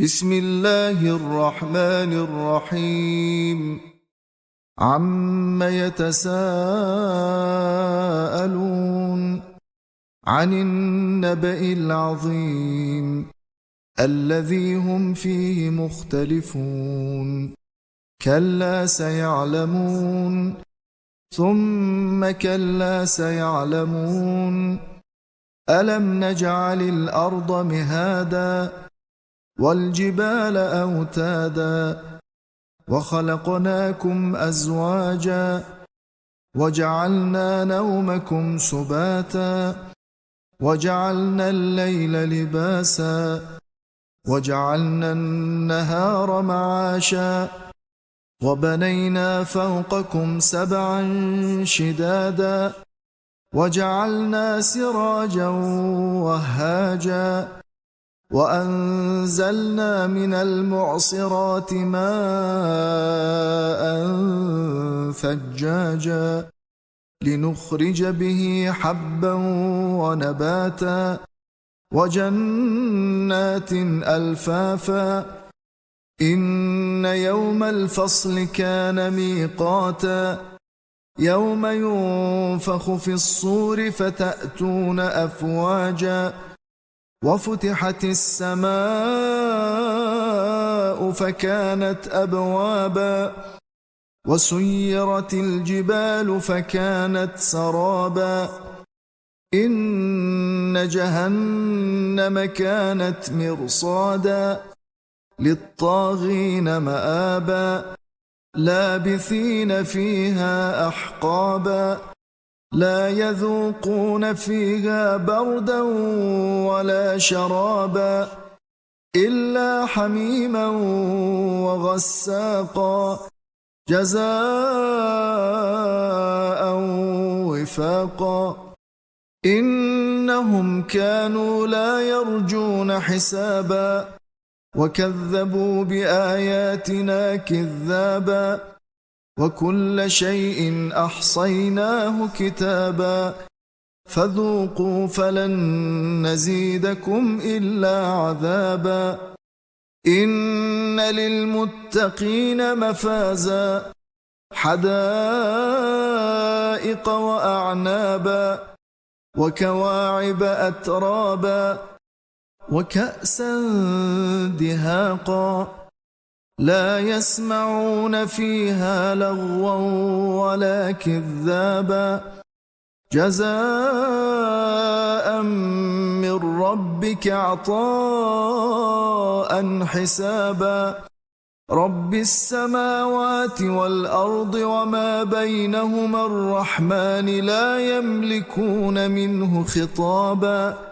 بسم الله الرحمن الرحيم. عم يتساءلون عن النبأ العظيم الذي هم فيه مختلفون كلا سيعلمون ثم كلا سيعلمون ألم نجعل الأرض مهادا والجبال أوتادا وخلقناكم أزواجا وجعلنا نومكم سباتا وجعلنا الليل لباسا وجعلنا النهار معاشا وبنينا فوقكم سبعا شدادا وجعلنا سراجا وهاجا وأنزلنا من المعصرات ماء ثجاجا لنخرج به حبا ونباتا وجنات ألفافا إن يوم الفصل كان ميقاتا يوم ينفخ في الصور فتأتون أفواجا وفتحت السماء فكانت أبوابا وسيرت الجبال فكانت سرابا إن جهنم كانت مرصادا للطاغين مآبا لابثين فيها أحقابا لا يذوقون فيها بردا ولا شرابا إلا حميما وغساقا جزاء وفاقا إنهم كانوا لا يرجون حسابا وكذبوا بآياتنا كذابا وكل شيء أحصيناه كتابا. فذوقوا فلن نزيدكم إلا عذابا. إن للمتقين مفازا. حدائق وأعنابا. وكواعب أترابا. وكأسا دهاقا. لا يسمعون فيها لغوا ولا كذابا. جزاء من ربك عطاء حسابا. رب السماوات والأرض وما بينهما الرحمن لا يملكون منه خطابا.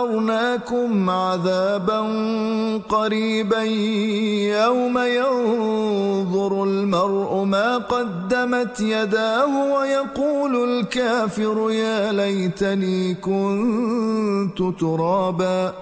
أنذرناكم عذابا قريبا. يوم ينظر المرء ما قدمت يداه ويقول الكافر يا ليتني كنت ترابا.